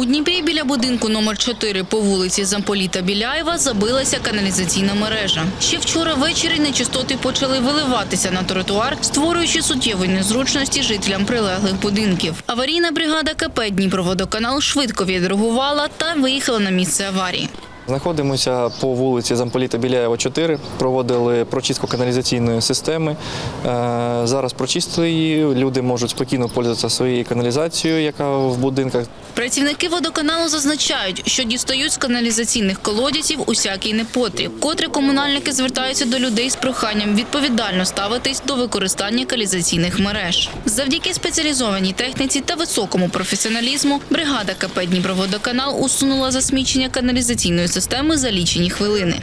У Дніпрі біля будинку номер 4 по вулиці Замполіта Біляєва забилася каналізаційна мережа. Ще вчора ввечері нечистоти почали виливатися на тротуар, створюючи суттєві незручності жителям прилеглих будинків. Аварійна бригада КП Дніпроводоканал швидко відреагувала та виїхала на місце аварії. Знаходимося по вулиці Замполіта Біляєва, 4. Проводили прочистку каналізаційної системи. Е, Зараз прочистили її. Люди можуть спокійно пользуватися своєю каналізацією, яка в будинках. Працівники водоканалу зазначають, що дістають з каналізаційних колодязів усякий непотріб, котрі комунальники звертаються до людей з проханням відповідально ставитись до використання каналізаційних мереж. Завдяки спеціалізованій техніці та високому професіоналізму бригада КП Дніпроводоканал усунула засмічення каналізаційної системи за лічені хвилини.